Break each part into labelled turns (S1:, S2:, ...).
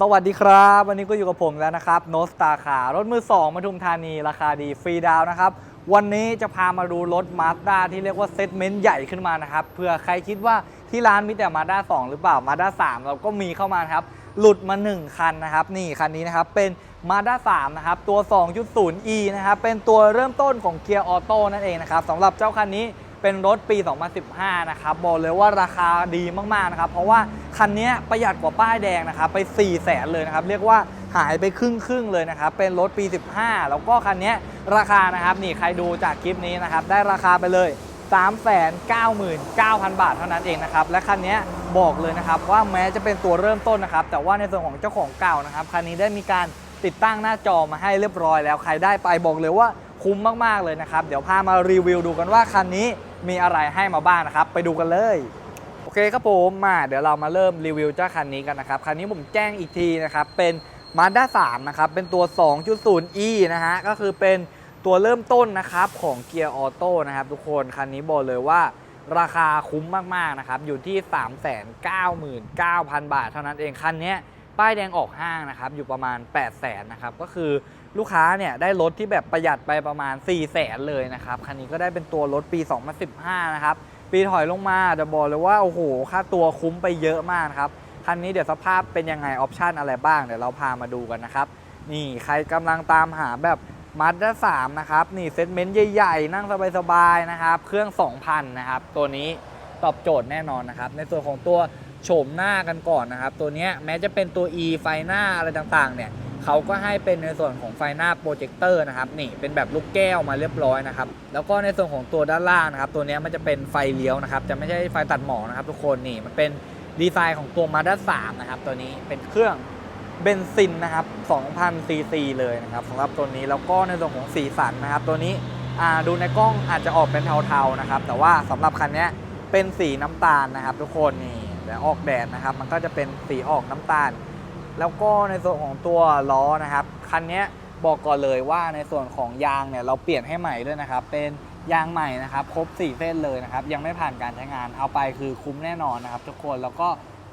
S1: สวัสดีครับ วันนี้ก็อยู่กับผมแล้วนะครับโนสตาคารถมือ2ปทุมธานีราคาดีฟรีดาวน์นะครับ วันนี้จะพามาดูรถมาสด้าที่เรียกว่าเซตเมนต์ใหญ่ขึ้นมานะครับเผื่อใครคิดว่าที่ร้านมีแต่มาด้า2หรือเปล่ามาด้า3เราก็มีเข้ามานะครับ หลุดมา 1 คันนะครับ นี่คันนี้นะครับเป็นมาด้า3นะครับตัว 2.0e นะครับเป็นตัวเริ่มต้นของเกียร์ออโต้นั่นเองนะครับสำหรับเจ้าคันนี้ เป็นรถปี 2015 นะครับบอกเลยว่าราคาดีมากๆนะครับเพราะว่าคันนี้ประหยัดกว่าป้ายแดงนะครับไป 4 0 0แสนเลยนะครับเรียกว่าหายไปครึ่งครึ่งๆเลยนะครับเป็นรถปี 15 แล้วก็คันนี้ราคานะครับนี่ใครดูจากคลิปนี้นะครับได้ราคาไปเลย399,000 บาทเท่านั้นเองนะครับและคันนี้บอกเลยนะครับว่าแม้จะเป็นตัวเริ่มต้นนะครับแต่ว่าในส่วนของเจ้าของเก่านะครับคันนี้ได้มีการติดตั้งหน้าจอมาให้เรียบร้อยแล้วใครได้ไปบอกเลยว่า คุ้มมากๆเลยนะครับ เดี๋ยวพามารีวิวดูกันว่าคันนี้มีอะไรให้มาบ้างนะครับ ไปดูกันเลยโอเคครับผมมาเดี๋ยวเรามาเริ่มรีวิวเจ้าคันนี้กันนะครับ คันนี้ผมแจ้งอีกทีนะครับเป็น Mazda 3นะครับเป็นตัว 2.0e นะฮะก็คือเป็นตัวเริ่มต้นนะครับของเกียร์ออโต้นะครับทุกคนคันนี้บอกเลยว่าราคาคุ้มมากๆนะครับอยู่ที่ 399,000 บาท เท่านั้นเองคันนี้ป้ายแดงออกห้างนะครับอยู่ประมาณ 8 0 0 0 0 0นะครับก็คือ ลูกค้าเนี่ยได้รถที่แบบประหยัดไปประมาณ 4 0 0 0 0 0เลยนะครับ คันนี้ก็ได้เป็นตัวรถปี 2015 นะครับ ปีถอยลงมาจะบอกเลยว่า โอ้โห ค่าตัวคุ้มไปเยอะมากครับ คันนี้เดี๋ยวสภาพเป็นยังไง ออปชันอะไรบ้าง เดี๋ยวเราพามาดูกันนะครับ นี่ใครกำลังตามหาแบบมาด้า3นะครับ นี่เซตเมนต์ใหญ่ๆ นั่งสบายๆ นะครับ เครื่อง 2,000 นะครับ ตัวนี้ตอบโจทย์แน่นอนนะครับ ในส่วนของตัวโฉมหน้ากันก่อนนะครับ ตัวเนี้ยแม้จะเป็นตัว E ไฟหน้าอะไรต่างๆ เนี่ย เขาก็ให้เป็นในส่วนของไฟหน้าโปรเจคเตอร์นะครับนี่เป็นแบบลูกแก้วมาเรียบร้อยนะครับแล้วก็ในส่วนของตัวด้านล่างนะครับตัวนี้มันจะเป็นไฟเลี้ยวนะครับจะไม่ใช่ไฟตัดหมอกนะครับทุกคนนี่มันเป็นดีไซน์ของตัว Mazda 3นะครับตัวนี้เป็นเครื่องเบนซินนะครับ2,000ซีซีเลยนะครับสำหรับตัวนี้แล้วก็ในส่วนของสีสันนะครับตัวนี้ดูในกล้องอาจจะออกเป็นเทาๆนะครับแต่ว่าสำหรับคันนี้เป็นสีน้ำตาลนะครับ ทุกคนนี่แล้วออกแดดนะครับ มันก็จะเป็นสีออกน้ำตาล แล้วก็ในส่วนของตัวล้อนะครับคันนี้บอกก่อนเลยว่าในส่วนของยางเนี่ยเราเปลี่ยนให้ใหม่ด้วยนะครับ เป็นยางใหม่นะครับครบ 4 เส้นเลยนะครับ ยังไม่ผ่านการใช้งานเอาไปคือคุ้มแน่นอนนะครับ ทุกคนแล้วก็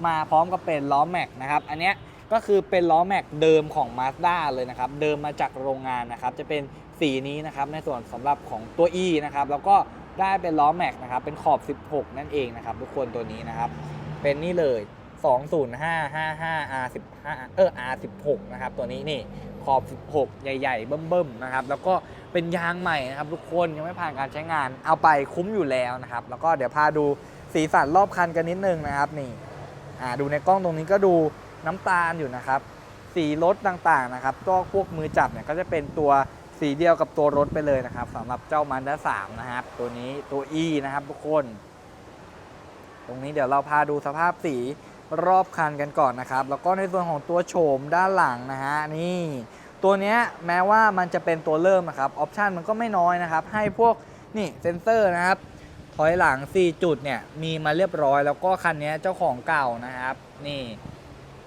S1: มาพร้อมกับเป็นล้อแม็กนะครับอันนี้ก็คือเป็นล้อแม็กเดิมของ Mazda เลยนะครับ เดิมมาจากโรงงานนะครับ จะเป็นสีนี้นะครับในส่วนสำหรับของตัว E นะครับแล้วก็ได้เป็นล้อแม็กนะครับเป็นขอบ 16 นั่นเองนะครับทุกคนตัวนี้นะครับ เป็นนี่เลย 20555 R15 เออ R16 นะครับตัวนี้นี่ขอบ 16 ใหญ่ๆ เบิ่มๆนะครับแล้วก็เป็นยางใหม่นะครับทุกคนยังไม่ผ่านการใช้งานเอาไปคุ้มอยู่แล้วนะครับแล้วก็เดี๋ยวพาดูสีสันรอบคันกันนิดนึงนะครับนี่อ่าดูในกล้องตรงนี้ก็ดูน้ำตาลอยู่นะครับ สีรถต่างๆนะครับก็พวกมือจับเนี่ยก็จะเป็นตัวสีเดียวกับตัวรถไปเลยนะครับสำหรับเจ้ามันด้า3นะครับตัวนี้ตัว E นะครับทุกคน ตรงนี้เดี๋ยวเราพาดูสภาพสี รอบคันกันก่อนนะครับ แล้วก็ในส่วนของตัวโฉมด้านหลังนะฮะนี่ ตัวเนี้ยแม้ว่ามันจะเป็นตัวเริ่มนะครับออปชันมันก็ไม่น้อยนะครับ ให้พวกนี่เซนเซอร์นะครับ ถอยหลัง 4 จุดเนี่ยมีมาเรียบร้อย แล้วก็คันนี้เจ้าของเก่านะครับ นี่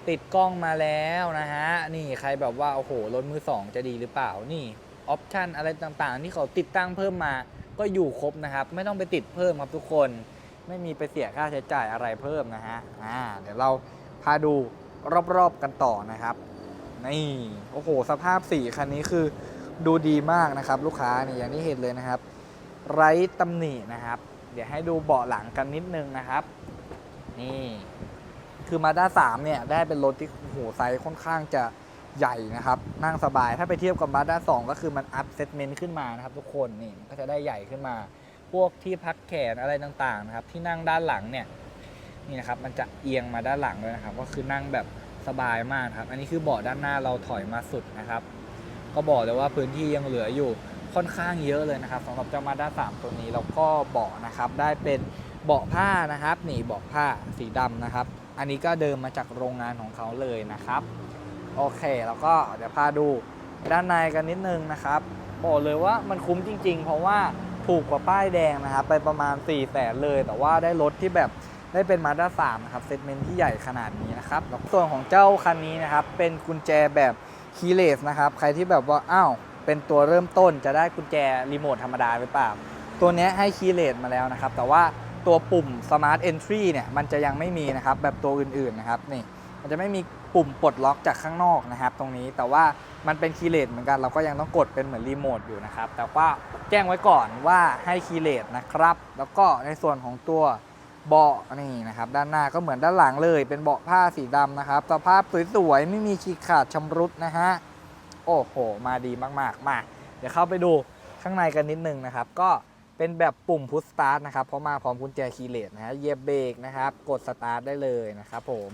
S1: ติดกล้องมาแล้วนะฮะ นี่ใครแบบว่า โอ้โห รถมือสองจะดีหรือเปล่า นี่ออปชันอะไรต่างๆ ที่เขาติดตั้งเพิ่มมาก็อยู่ครบนะครับ ไม่ต้องไปติดเพิ่มครับทุกคน ไม่มีไปเสียค่าใช้จ่ายอะไรเพิ่มนะฮะอ่าเดี๋ยวเราพาดูรอบๆกันต่อนะครับนี่โอ้โห สภาพสีคันนี้คือดูดีมากนะครับ ลูกค้านี่อย่างที่เห็นเลยนะครับ ไร้ตำหนินะครับ เดี๋ยวให้ดูเบาะหลังกันนิดนึงนะครับ นี่คือมาด้า3เนี่ยได้เป็นรถที่โอ้โหไซส์ค่อนข้างจะใหญ่นะครับ นั่งสบายถ้าไปเทียบกับมาด้า2ก็คือมันอัพเซตเมนต์ขึ้นมานะครับ ทุกคนนี่ก็จะได้ใหญ่ขึ้นมา วกที่พักแขนอะไรต่างๆนะครับ ที่นั่งด้านหลังเนี่ยนี่นะครับมันจะเอียงมาด้านหลังเลยนะครับ ก็คือนั่งแบบสบายมากครับ อันนี้คือเบาะด้านหน้าเราถอยมาสุดนะครับ ก็บอกเลยว่าพื้นที่ยังเหลืออยู่ค่อนข้างเยอะเลยนะครับสำหรับเจ้ามาด้า3ตัวนี้แล้วก็เบาะนะครับ ได้เป็นเบาะผ้านะครับนี่เบาะผ้าสีดำนะครับ อันนี้ก็เดิมมาจากโรงงานของเขาเลยนะครับ โอเคแล้วก็เดี๋ยวพาดูด้านในกันนิดนึงนะครับ บอกเลยว่ามันคุ้มจริง ๆ เพราะว่า ถูกกว่าป้ายแดงนะครับไปประมาณ 4 0 0แสนเลย แต่ว่าได้รถที่แบบได้เป็นมาด้า3นะครับเซกเมนต์ที่ใหญ่ขนาดนี้นะครับแล้วส่วนของเจ้าคันนี้นะครับ เป็นกุญแจแบบคีย์เลสนะครับ ใครที่แบบว่าอ้าวเป็นตัวเริ่มต้นจะได้กุญแจรีโมทธรรมดาหรือเปล่า ตัวนี้ให้คีย์เลสมาแล้วนะครับ แต่ว่าตัวปุ่ม Smart Entry เนี่ยมันจะยังไม่มีนะครับ แบบตัวอื่นๆนะครับนี่มันจะไม่มี ปุ่มปลดล็อกจากข้างนอกนะครับ ตรงนี้แต่ว่ามันเป็นคีย์เลสเหมือนกันเราก็ยังต้องกดเป็นเหมือนรีโมทอยู่นะครับ แต่ว่าแจ้งไว้ก่อนว่าให้คีย์เลสนะครับ แล้วก็ในส่วนของตัวเบาะนี่นะครับ ด้านหน้าก็เหมือนด้านหลังเลย เป็นเบาะผ้าสีดำนะครับสภาพสวยๆไม่มีขีดขาดชำรุดนะฮะโอ้โห มาดีมากๆมาเดี๋ยวเข้าไปดูข้างในกันนิดนึงนะครับ ก็เป็นแบบปุ่มพุชสตาร์ทนะครับเพราะมาพร้อมกุญแจคีย์เลสนะฮะเหยียบเบรกนะครับ กดสตาร์ทได้เลยนะครับผม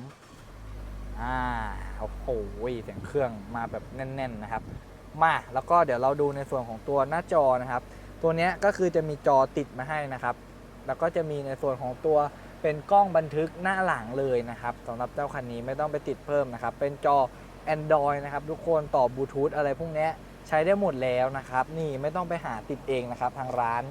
S1: อ่าโอ้โหเสียงเครื่องมาแบบแน่น ๆ นะครับ มาแล้วก็เดี๋ยวเราดูในส่วนของตัวหน้าจอนะครับ ตัวนี้ก็คือจะมีจอติดมาให้นะครับ แล้วก็จะมีในส่วนของตัวเป็นกล้องบันทึกหน้าหลังเลยนะครับสำหรับเจ้าคันนี้ไม่ต้องไปติดเพิ่มนะครับ เป็นจอ Android นะครับ ทุกคนต่อบลูทูธอะไรพวกนี้ใช้ได้หมดแล้วนะครับ นี่ไม่ต้องไปหาติดเองนะครับ ทางร้าน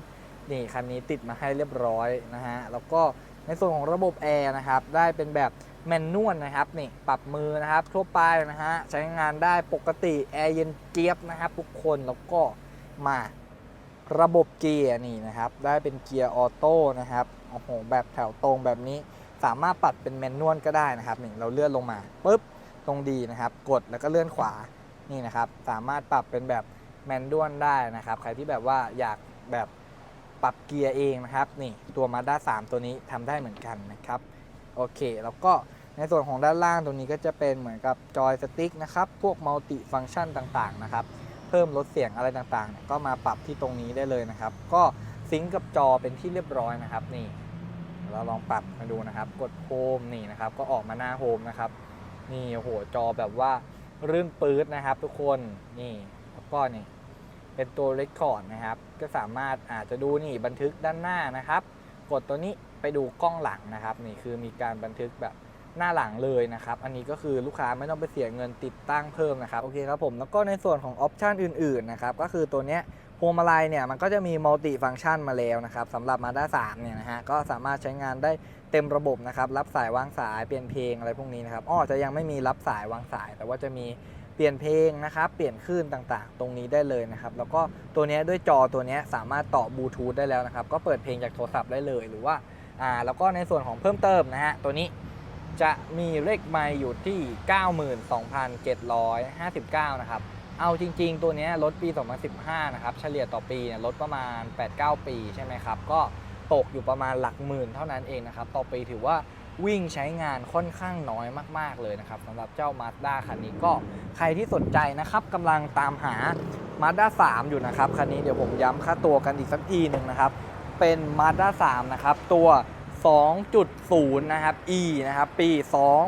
S1: นี่คันนี้ติดมาให้เรียบร้อยนะฮะแล้วก็ในส่วนของระบบแอร์นะครับได้เป็นแบบ แมนนวลนะครับนี่ปรับมือนะครับทั่วไปนะฮะใช้งานได้ปกติแอร์เย็นเจี๊ยบนะครับทุกคนแล้วก็มาระบบเกียร์นี่นะครับ ได้เป็นเกียร์ออโต้นะครับโอ้โหแบบแถวตรงแบบนี้สามารถปรับเป็นแมนนวลก็ได้นะครับนี่เราเลื่อนลงมาปุ๊บตรงดีนะครับ กดแล้วก็เลื่อนขวานี่นะครับ สามารถปรับเป็นแบบแมนนวลได้นะครับ ใครที่แบบว่าอยากแบบปรับเกียร์เองนะครับ นี่ตัว Mazda 3ตัวนี้ทำได้เหมือนกันนะครับ โอเค แล้วก็ในส่วนของด้านล่างตรงนี้ก็จะเป็นเหมือนกับจอยสติ๊กนะครับ พวกมัลติฟัง c t ชันต่างๆนะครับ เพิ่มลดเสียงอะไรต่างๆเนี่ยก็มาปรับที่ตรงนี้ได้เลยนะครับ ก็ซิงก์กับจอเป็นที่เรียบร้อยนะครับ นี่ เราลองปรับมาดูนะครับ กดโฮมนี่นะครับ ก็ออกมาหน้าโฮมนะครับ นี่โอ้โหจอแบบว่ารื่นปื๊ดนะครับ ทุกคน นี่ แล้วก็นี่ เป็นตัวเรคคอร์ดนะครับ ก็สามารถอาจจะดูนี่บันทึกด้านหน้านะครับ กดตัวนี้ ไปดูกล้องหลังนะครับนี่คือมีการบันทึกแบบหน้าหลังเลยนะครับ อันนี้ก็คือลูกค้าไม่ต้องไปเสียเงินติดตั้งเพิ่มนะครับ โอเคครับผม แล้วก็ในส่วนของออปชันอื่นๆนะครับ ก็คือตัวเนี้ยพวงมาลัยเนี่ยมันก็จะมีมัลติฟัง c t ชันมาแล้วนะครับสำหรับ Mazda 3เนี่ยนะฮะก็สามารถใช้งานได้เต็มระบบนะครับ รับสายวางสายเปลี่ยนเพลงอะไรพวกนี้นะครับอ้อจะยังไม่มีรับสายวางสาย แต่ว่าจะมีเปลี่ยนเพลงนะครับ เปลี่ยนคลื่นต่างๆ ตรงนี้ได้เลยนะครับ แล้วก็ตัวนี้ด้วยจอตัวนี้สามารถต่อบลูทูธได้แล้วนะครับ ก็เปิดเพลงจากโทรศัพท์ได้เลยหรือว่า อ่าแล้วก็ในส่วนของเพิ่มเติมนะฮะตัวนี้จะมีเลขไมล์อยู่ที่ 92,759 นะครับ เอาจริงๆ ตัวนี้รถปี 2015 นะครับ เฉลี่ยต่อปีเนี่ยรถประมาณ 8-9 ปีใช่ไหมครับ ก็ตกอยู่ประมาณหลักหมื่นเท่านั้นเองนะครับ ต่อปีถือว่าวิ่งใช้งานค่อนข้างน้อยมาก ๆ เลยนะครับสำหรับเจ้า Mazda คันนี้ก็ใครที่สนใจนะครับกำลังตามหา Mazda 3 อยู่นะครับ คันนี้เดี๋ยวผมย้ำค่าตัวกันอีกสักทีหนึ่งนะครับ เป็น Mazda 3 นะครับ ตัว 2.0 นะครับ E นะครับ ปี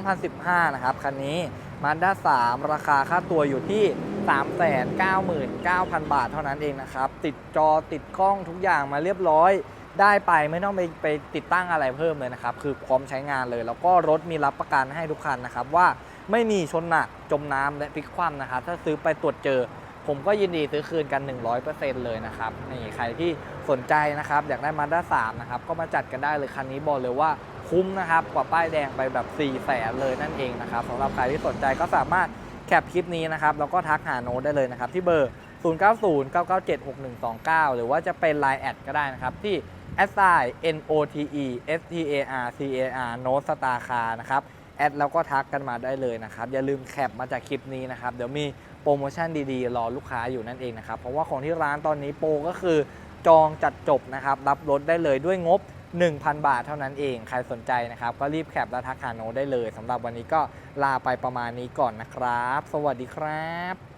S1: 2015 นะครับ คันนี้ Mazda 3 ราคาค่าตัวอยู่ที่ 399,000 บาทเท่านั้นเองนะครับ ติดจอติดกล้องทุกอย่างมาเรียบร้อยได้ไปไม่ต้องไปไปติดตั้งอะไรเพิ่มเลยนะครับ คือพร้อมใช้งานเลย แล้วก็รถมีรับประกันให้ทุกคันนะครับ ว่าไม่มีชนหนักจมน้ำและพลิกคว่ำนะครับ ถ้าซื้อไปตรวจเจอ ผมก็ยินดีซื้อคืนกัน 100%เลยนะครับนี่ใครที่สนใจนะครับ อยากได้มาด้า3นะครับ ก็มาจัดกันได้เลยคันนี้บอกเลยว่าคุ้มนะครับ กว่าป้ายแดงไปแบบ4ี่แสนเลยนั่นเองนะครับสำหรับใครที่สนใจก็สามารถแคปคลิปนี้นะครับแล้วก็ทักหาโน้ตได้เลยนะครับ ที่เบอร์ 0909976129 หรือว่าจะเป็น Line แอดก็ได้นะครับ ที่ s i n o t e s t a r c a r โน้ตสตาร์คานะครับ แอดแล้วก็ทักกันมาได้เลยนะครับ อย่าลืมแคปมาจากคลิปนี้นะครับ เดี๋ยวมีโปรโมชั่นดีๆ รอลูกค้าอยู่นั่นเองนะครับ เพราะว่าของที่ร้านตอนนี้โปรก็คือจองจัดจบนะครับ รับรถได้เลยด้วยงบ 1,000 บาทเท่านั้นเอง ใครสนใจนะครับ ก็รีบแคปและทักหาโนได้เลยสำหรับวันนี้ก็ลาไปประมาณนี้ก่อนนะครับ สวัสดีครับ